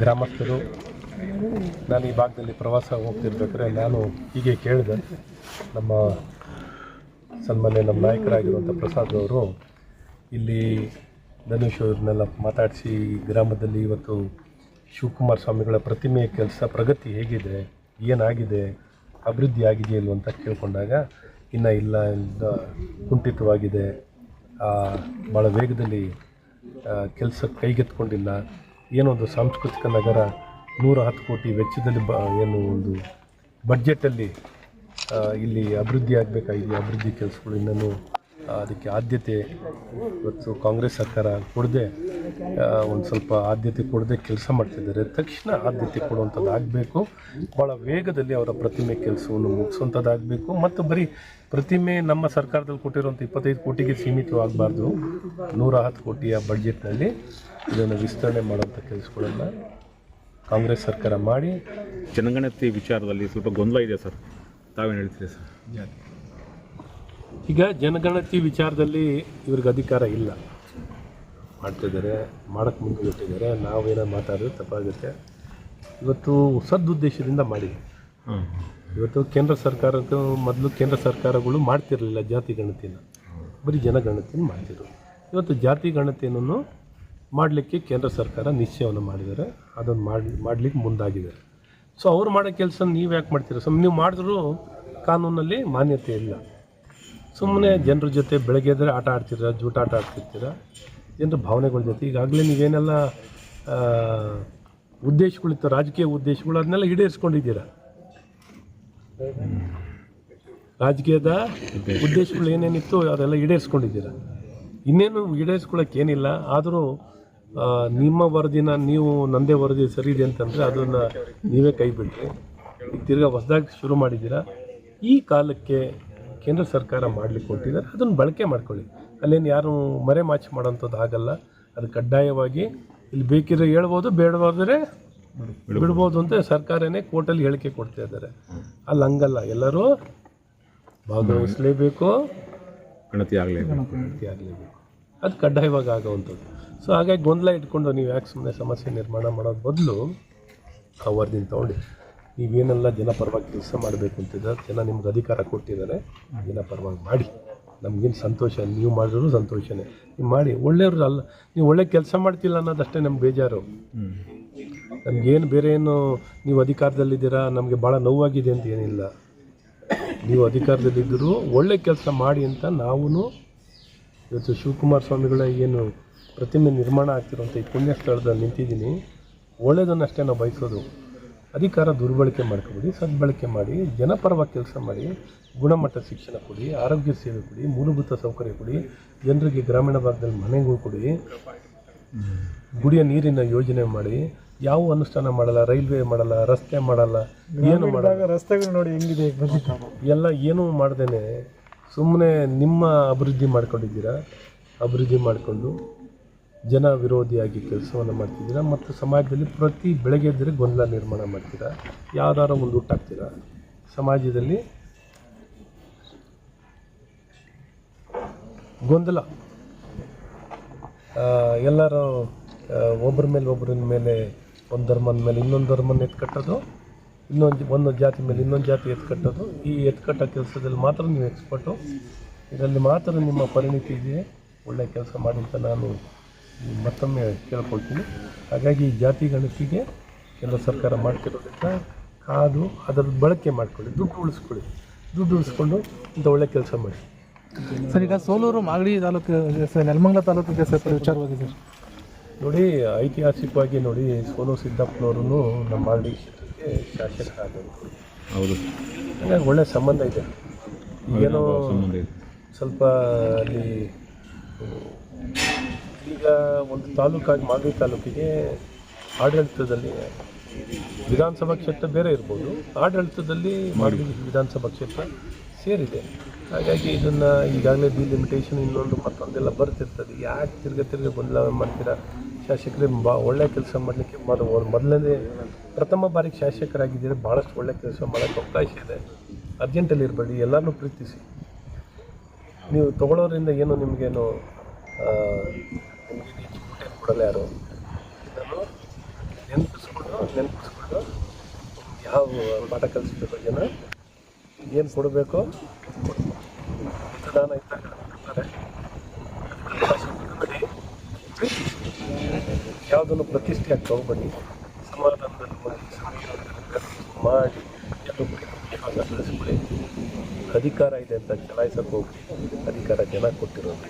ಗ್ರಾಮಸ್ಥರು, ನಾನು ಈ ಭಾಗದಲ್ಲಿ ಪ್ರವಾಸ ಹೋಗ್ತಿರ್ಬೇಕಾದ್ರೆ ನಾನು ಹೀಗೆ ಕೇಳಿದೆ. ನಮ್ಮ ಸನ್ಮಾನ್ಯ ನಮ್ಮ ನಾಯಕರಾಗಿರುವಂಥ ಪ್ರಸಾದ್ ಅವರು ಇಲ್ಲಿ ಧನುಷ್ ಅವ್ರನ್ನೆಲ್ಲ ಮಾತಾಡಿಸಿ ಗ್ರಾಮದಲ್ಲಿ ಇವತ್ತು ಶಿವಕುಮಾರ ಸ್ವಾಮಿಗಳ ಪ್ರತಿಮೆಯ ಕೆಲಸ ಪ್ರಗತಿ ಹೇಗಿದೆ, ಏನಾಗಿದೆ, ಅಭಿವೃದ್ಧಿ ಆಗಿದೆ ಅಂತ ಕೇಳಿಕೊಂಡಾಗ ಇನ್ನು ಇಲ್ಲ ಎಂದ ಕುಂಠಿತವಾಗಿದೆ. ಭಾಳ ವೇಗದಲ್ಲಿ ಕೆಲಸ ಕೈಗೆತ್ಕೊಂಡಿಲ್ಲ ಏನೋ ಒಂದು ಸಾಂಸ್ಕೃತಿಕ ನಗರ, ನೂರ ಹತ್ತು ಕೋಟಿ ವೆಚ್ಚದಲ್ಲಿ ಬ ಏನು ಒಂದು ಬಡ್ಜೆಟಲ್ಲಿ ಇಲ್ಲಿ ಅಭಿವೃದ್ಧಿ ಆಗಬೇಕಾಗಿದೆ ಅಭಿವೃದ್ಧಿ ಕೆಲಸಗಳು ಇನ್ನೂ ಅದಕ್ಕೆ ಆದ್ಯತೆ ಇವತ್ತು ಕಾಂಗ್ರೆಸ್ ಸರ್ಕಾರ ಕೊಡದೆ ಒಂದು ಸ್ವಲ್ಪ ಆದ್ಯತೆ ಕೊಡದೆ ಕೆಲಸ ಮಾಡ್ತಿದ್ದಾರೆ. ತಕ್ಷಣ ಆದ್ಯತೆ ಕೊಡುವಂಥದ್ದಾಗಬೇಕು ಭಾಳ ವೇಗದಲ್ಲಿ ಅವರ ಪ್ರತಿಮೆ ಕೆಲಸವನ್ನು ಮುಗಿಸುವಂಥದ್ದಾಗಬೇಕು ಮತ್ತು ಬರೀ ಪ್ರತಿಮೆ ನಮ್ಮ ಸರ್ಕಾರದಲ್ಲಿ ಕೊಟ್ಟಿರುವಂಥ ಇಪ್ಪತ್ತೈದು ಕೋಟಿಗೆ ಸೀಮಿತವಾಗಬಾರ್ದು. ನೂರ ಹತ್ತು ಕೋಟಿಯ ಬಡ್ಜೆಟ್ನಲ್ಲಿ ಇದನ್ನು ವಿಸ್ತರಣೆ ಮಾಡುವಂಥ ಕೆಲಸಗಳನ್ನು ಕಾಂಗ್ರೆಸ್ ಸರ್ಕಾರ ಮಾಡಿ. ಜನಗಣತಿ ವಿಚಾರದಲ್ಲಿ ಸ್ವಲ್ಪ ಗೊಂದಲ ಇದೆ ಸರ್. ತಾವೇನು ಹೇಳ್ತೀರಿ ಸರ್? ಈಗ ಜನಗಣತಿ ವಿಚಾರದಲ್ಲಿ ಇವ್ರಿಗೆ ಅಧಿಕಾರ ಇಲ್ಲ. ಮಾಡ್ತಿದ್ದಾರೆ ಮಾಡೋಕ್ಕೆ ಮುಂದುವಟ್ಟಿದ್ದಾರೆ ನಾವೇನೋ ಮಾತಾಡಿದ್ರೆ ತಪ್ಪಾಗುತ್ತೆ. ಇವತ್ತು ಸದುದ್ದೇಶದಿಂದ ಮಾಡಿದೆ. ಇವತ್ತು ಕೇಂದ್ರ ಸರ್ಕಾರಕ್ಕೆ ಮೊದಲು ಕೇಂದ್ರ ಸರ್ಕಾರಗಳು ಮಾಡ್ತಿರಲಿಲ್ಲ ಜಾತಿ ಗಣತಿನ. ಬರೀ ಜನಗಣತಿನ ಮಾಡ್ತಿದ್ರು. ಇವತ್ತು ಜಾತಿ ಗಣತಿಯನ್ನು ಮಾಡಲಿಕ್ಕೆ ಕೇಂದ್ರ ಸರ್ಕಾರ ನಿಶ್ಚಯವನ್ನು ಮಾಡಿದ್ದಾರೆ. ಅದನ್ನು ಮಾಡಿ, ಮಾಡಲಿಕ್ಕೆ ಮುಂದಾಗಿದೆ. ಸೊ ಅವ್ರು ಮಾಡೋ ಕೆಲಸ ನೀವು ಯಾಕೆ ಮಾಡ್ತೀರ? ಸೊ ನೀವು ಮಾಡಿದ್ರೂ ಕಾನೂನಲ್ಲಿ ಮಾನ್ಯತೆ ಇಲ್ಲ. ಸುಮ್ಮನೆ ಜನರ ಜೊತೆ ಬೆಳಗ್ಗೆ ಎದ್ದರೆ ಆಟ ಜೂಟ ಆಟ ಆಡ್ತಿರ್ತೀರ? ಜನರ ಭಾವನೆಗಳ ಜೊತೆ? ಈಗಾಗಲೇ ನೀವೇನೆಲ್ಲ ಉದ್ದೇಶಗಳಿತ್ತು, ರಾಜಕೀಯ ಉದ್ದೇಶಗಳು ಅದನ್ನೆಲ್ಲ ಈಡೇರಿಸ್ಕೊಂಡಿದ್ದೀರಾ? ರಾಜಕೀಯದ ಉದ್ದೇಶಗಳು ಏನೇನಿತ್ತು ಅದೆಲ್ಲ ಈಡೇರಿಸ್ಕೊಂಡಿದ್ದೀರಾ? ಇನ್ನೇನು ಈಡೇರಿಸ್ಕೊಳ್ಳೋಕೆ ಏನಿಲ್ಲ, ಆದರೂ ನಿಮ್ಮ ವರದಿನ ನೀವು ನಂದೇ ವರದಿ ಸರಿ ಇದೆ ಅಂತಂದರೆ ಅದನ್ನು ನೀವೇ ಕೈ ಬಿಟ್ಟರೆ ತಿರ್ಗಾ ಹೊಸದಾಗಿ ಶುರು ಮಾಡಿದ್ದೀರಾ? ಈ ಕಾಲಕ್ಕೆ ಕೇಂದ್ರ ಸರ್ಕಾರ ಮಾಡಲಿಕ್ಕೆ ಕೊಟ್ಟಿದ್ದಾರೆ ಅದನ್ನು ಬಳಕೆ ಮಾಡ್ಕೊಳ್ಳಿ. ಅಲ್ಲೇನು ಯಾರು ಮರೆ ಮಾಚ್ ಮಾಡೋಂಥದ್ದು ಆಗಲ್ಲ ಅದು ಕಡ್ಡಾಯವಾಗಿ ಇಲ್ಲಿ ಬೇಕಿದ್ರೆ ಹೇಳ್ಬೋದು ಬೇಡವಾದರೆ ಬಿಡ್ಬೋದು ಅಂತ ಸರ್ಕಾರನೇ ಕೋರ್ಟಲ್ಲಿ ಹೇಳಿಕೆ ಕೊಡ್ತಾ ಇದ್ದಾರೆ. ಅಲ್ಲಿ ಹಂಗಲ್ಲ ಎಲ್ಲರೂ ಭಾಗವಹಿಸಲೇಬೇಕು. ಗಣತಿ ಆಗಲೇ ಗಣತಿ ಆಗಲೇಬೇಕು. ಅದು ಕಡ್ಡಾಯವಾಗಿ ಆಗೋವಂಥದ್ದು. ಸೊ ಹಾಗಾಗಿ ಗೊಂದಲ ಇಟ್ಕೊಂಡು ನೀವು ಯಾಕೆ ಸುಮ್ಮನೆ ಸಮಸ್ಯೆ ನಿರ್ಮಾಣ ಮಾಡೋದು ಬದಲು ಆ ವರದಿನ ತೊಗೊಂಡು ನೀವೇನೆಲ್ಲ ಜನಪರವಾಗಿ ಕೆಲಸ ಮಾಡಬೇಕು ಅಂತಿದ್ದಾರೆ, ಜನ ನಿಮ್ಗೆ ಅಧಿಕಾರ ಕೊಟ್ಟಿದ್ದಾರೆ ಜನಪರವಾಗಿ ಮಾಡಿ. ನಮಗೇನು ಸಂತೋಷ, ನೀವು ಮಾಡಿದ್ರು ಸಂತೋಷನೇ. ನೀವು ಮಾಡಿ, ಒಳ್ಳೆಯವ್ರು ಅಲ್ಲ, ನೀವು ಒಳ್ಳೆ ಕೆಲಸ ಮಾಡ್ತಿಲ್ಲ ಅನ್ನೋದಷ್ಟೇ ನಮ್ಗೆ ಬೇಜಾರು. ನಮಗೇನು ಬೇರೆ ಏನು, ನೀವು ಅಧಿಕಾರದಲ್ಲಿದ್ದೀರಾ, ನಮಗೆ ಭಾಳ ನೋವಾಗಿದೆ ಅಂತ ಏನಿಲ್ಲ. ನೀವು ಅಧಿಕಾರದಲ್ಲಿದ್ದರೂ ಒಳ್ಳೆ ಕೆಲಸ ಮಾಡಿ ಅಂತ ನಾವು ಇವತ್ತು ಶಿವಕುಮಾರ ಸ್ವಾಮಿಗಳ ಏನು ಪ್ರತಿಮೆ ನಿರ್ಮಾಣ ಆಗ್ತಿರೋಂಥ ಈ ಪುಣ್ಯ ಸ್ಥಳದಲ್ಲಿ ನಿಂತಿದ್ದೀನಿ. ಒಳ್ಳೆಯದನ್ನಷ್ಟೇ ನಾವು ಬಯಸೋದು. ಅಧಿಕಾರ ದುರ್ಬಳಕೆ ಮಾಡ್ಕೊಬೇಡಿ ಸದ್ಬಳಕೆ ಮಾಡಿ ಜನಪರವಾಗಿ ಕೆಲಸ ಮಾಡಿ ಗುಣಮಟ್ಟ ಶಿಕ್ಷಣ ಕೊಡಿ ಆರೋಗ್ಯ ಸೇವೆ ಕೊಡಿ ಮೂಲಭೂತ ಸೌಕರ್ಯ ಕೊಡಿ ಜನರಿಗೆ ಗ್ರಾಮೀಣ ಭಾಗದಲ್ಲಿ ಮನೆಗಳು ಕೊಡಿ ಗುಡಿಯ ನೀರಿನ ಯೋಜನೆ ಮಾಡಿ ಯಾವ ಅನುಷ್ಠಾನ ಮಾಡಲ್ಲ ರೈಲ್ವೆ ಮಾಡಲ್ಲ ರಸ್ತೆ ಮಾಡಲ್ಲ ಏನು ಮಾಡಲ್ಲ. ರಸ್ತೆಗಳು ನೋಡಿ ಹೆಂಗಿದೆ ಎಲ್ಲ ಏನೂ ಮಾಡ್ದೇನೆ ಸುಮ್ಮನೆ ನಿಮ್ಮ ಅಭಿವೃದ್ಧಿ ಮಾಡ್ಕೊಂಡಿದ್ದೀರಾ? ಅಭಿವೃದ್ಧಿ ಮಾಡಿಕೊಂಡು ಜನ ವಿರೋಧಿಯಾಗಿ ಕೆಲಸವನ್ನು ಮಾಡ್ತಿದ್ದೀರಾ? ಮತ್ತು ಸಮಾಜದಲ್ಲಿ ಪ್ರತಿ ಬೆಳಗ್ಗೆ ಎದ್ದರೆ ಗೊಂದಲ ನಿರ್ಮಾಣ ಮಾಡ್ತೀರಾ? ಯಾವ್ದಾರ ಒಂದು ಹುಟ್ಟಾಗ್ತೀರಾ ಸಮಾಜದಲ್ಲಿ ಗೊಂದಲ. ಎಲ್ಲರೂ ಒಬ್ಬರ ಮೇಲೆ ಒಬ್ಬರಿನ ಮೇಲೆ, ಒಂದು ಧರ್ಮದ ಮೇಲೆ ಇನ್ನೊಂದು ಧರ್ಮನ ಎತ್ಕಟ್ಟೋದು ಇನ್ನೊಂದು, ಒಂದು ಜಾತಿ ಮೇಲೆ ಇನ್ನೊಂದು ಜಾತಿ ಎತ್ಕಟ್ಟೋದು ಈ ಎತ್ಕಟ್ಟೋ ಕೆಲಸದಲ್ಲಿ ಮಾತ್ರ ನೀವು ಎಕ್ಸ್ಪರ್ಟು. ಇದರಲ್ಲಿ ಮಾತ್ರ ನಿಮ್ಮ ಪರಿಣಿತಿ ಇದೆ ಒಳ್ಳೆಯ ಕೆಲಸ ಮಾಡಿ ಅಂತ ನಾನು ಮತ್ತೊಮ್ಮೆ ಕೇಳ್ಕೊಳ್ತೀನಿ. ಹಾಗಾಗಿ ಈ ಜಾತಿ ಗಣತಿಗೆ ಕೇಂದ್ರ ಸರ್ಕಾರ ಮಾಡ್ತಿರೋದ್ರಿಂದ ಕಾದು ಅದರ ಬಳಕೆ ಮಾಡಿಕೊಳ್ಳಿ ದುಡ್ಡು ಉಳಿಸ್ಕೊಳ್ಳಿ. ದುಡ್ಡು ಉಳಿಸ್ಕೊಂಡು ಇಂಥ ಒಳ್ಳೆ ಕೆಲಸ ಮಾಡಿ. ಸರ್ ಈಗ ಸೋಲೂರು ಮಾಗಡಿ ತಾಲೂಕು ಸರ್ ನೆಲಮಂಗಲ ತಾಲೂಕಿಗೆ ಸರ್ ವಿಚಾರವಾಗಿ ಸರ್. ನೋಡಿ ಐತಿಹಾಸಿಕವಾಗಿ ನೋಡಿ ಸೋಲೂರು ಸಿದ್ದಪ್ಪನವರು ನಮ್ಮ ಮಾಗಡಿ ಕ್ಷೇತ್ರಕ್ಕೆ ಶಾಸಕರಾದರು ಹೌದು. ಹಾಗಾಗಿ ಒಳ್ಳೆ ಸಂಬಂಧ ಇದೆ. ಏನೋ ಸಂಬಂಧ ಇದೆ. ಸ್ವಲ್ಪ ಅಲ್ಲಿ ಈಗ ಒಂದು ತಾಲೂಕಾಗಿ ಮಾಗಡಿ ತಾಲೂಕಿಗೆ ಆಡಳಿತದಲ್ಲಿ ವಿಧಾನಸಭಾ ಕ್ಷೇತ್ರ ಬೇರೆ ಇರ್ಬೋದು. ಆಡಳಿತದಲ್ಲಿ ಮಾಗಡಿ ವಿಧಾನಸಭಾ ಕ್ಷೇತ್ರ ಸೇರಿದೆ. ಹಾಗಾಗಿ ಇದನ್ನು ಈಗಾಗಲೇ ಡಿಲಿಮಿಟೇಷನ್ ಇನ್ನೊಂದು ಮತ್ತೊಂದೆಲ್ಲ ಬರ್ತಿರ್ತದೆ. ಯಾಕೆ ತಿರ್ಗ ತಿರ್ಗಿ ಗೊಂದಲ ಮಾಡ್ತೀರಾ? ಶಾಸಕರೇ, ಬಾ ಒಳ್ಳೆ ಕೆಲಸ ಮಾಡಲಿಕ್ಕೆ ಮೊದ ಮೊದಲನೇ ಪ್ರಥಮ ಬಾರಿಗೆ ಶಾಸಕರಾಗಿದ್ದೀರಿ? ಭಾಳಷ್ಟು ಒಳ್ಳೆ ಕೆಲಸ ಮಾಡೋಕ್ಕೆ ಅವಕಾಶ ಇದೆ. ಅರ್ಜೆಂಟಲ್ಲಿ ಇರಬೇಡಿ. ಎಲ್ಲರನ್ನೂ ಪ್ರೀತಿಸಿ. ನೀವು ತಗೊಳ್ಳೋದ್ರಿಂದ ಏನು ನಿಮಗೇನು ನಿಮ್ಗೆ ಕೊಡಲ್ಲ ಯಾರು. ಇದನ್ನು ನೆನಪಿಸ್ಕೊಂಡು ನೆನಪಿಸ್ಕೊಂಡು ಯಾವ ಪಾಠ ಕಲಿಸ್ಬೇಕು ಜನ ಏನು ಕೊಡಬೇಕು ಮತದಾನ ಇದ್ದಾಗ ಯಾವುದನ್ನು ಪ್ರತಿಷ್ಠೆಯಾಗಿ ತಗೊಬೇಡಿ ಸಮಾಧಾನದಲ್ಲಿ ಮಾಡಿ ಇವಾಗ ಕಳಿಸ್ಬಿಡಿ ಅಧಿಕಾರ ಇದೆ ಅಂತ ಚಲಾಯಿಸಕ್ಕೆ ಹೋಗಿ ಅಧಿಕಾರ ಜನ ಕೊಟ್ಟಿರೋದು.